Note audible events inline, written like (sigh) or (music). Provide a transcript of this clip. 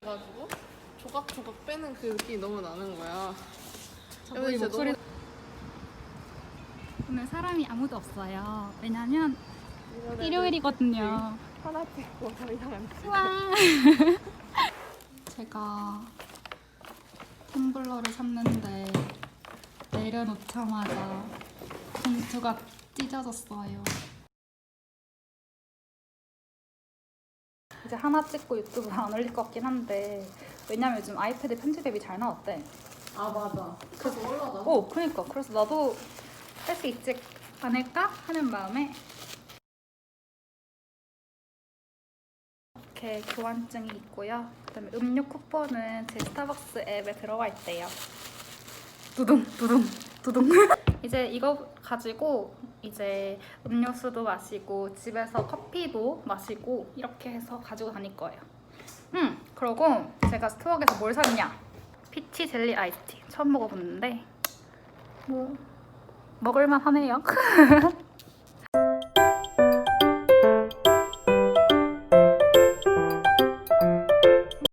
가지고 조각조각 빼는 그 느낌이 너무 나는 거야. 저희 진짜 목소리 너무- 오늘 사람이 아무도 없어요. 왜냐면 일요일이거든요. 하나 찍고 더 이상. 와. 제가 텀블러를 샀는데 내려놓자마자 봉투가 찢어졌어요. 이제 하나 찍고 유튜브 안 올릴 것 같긴 한데 왜냐면 요즘 아이패드 편집 앱이 잘 나왔대. 아 맞아. 그래서 올라가. 오, 그러니까 그래서 나도 할 수 있지 않을까 하는 마음에 이렇게 교환증이 있고요. 그다음에 음료 쿠폰은 제 스타벅스 앱에 들어가 있대요. 두둥 두둥 두둥. (laughs) 이제 이거 가지고 이제 음료수도 마시고 집에서 커피도 마시고 이렇게 해서 가지고 다닐 거예요. 음, 그리고 제가 스토어에서 뭘 샀냐? 피치 젤리 아이스티 처음 먹어봤는데 뭐 먹을만 하네요. (laughs)